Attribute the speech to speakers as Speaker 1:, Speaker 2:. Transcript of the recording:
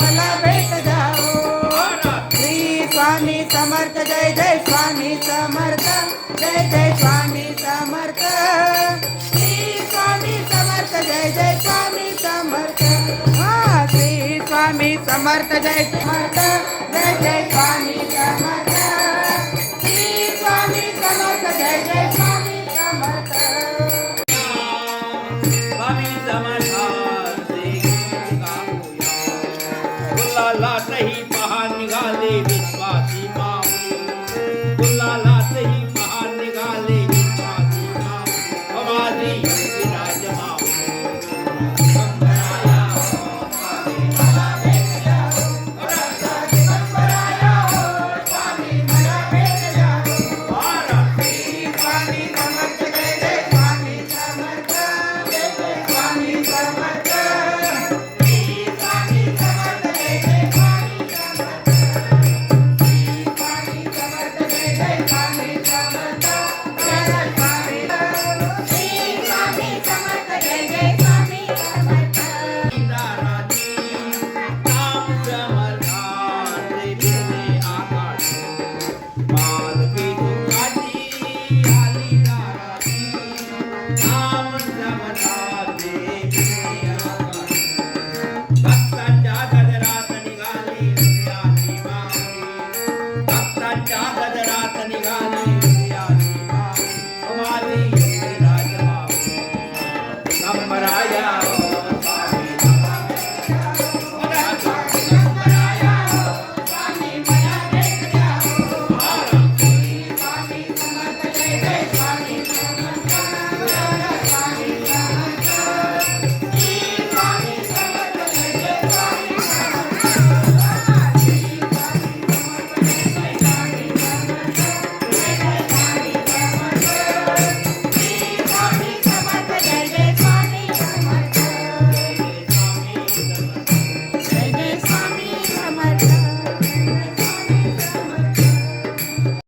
Speaker 1: मला भेट जाओ श्री स्वामी समर्थ जय जय स्वामी समर्थ जय जय स्वामी समर्थ. श्री स्वामी समर्थ जय जय स्वामी समर्थ. हा श्री स्वामी समर्थ जय समर्थ जय जय
Speaker 2: गुलाला नाही पहा निघाले विश्वासी माऊली. गुलाला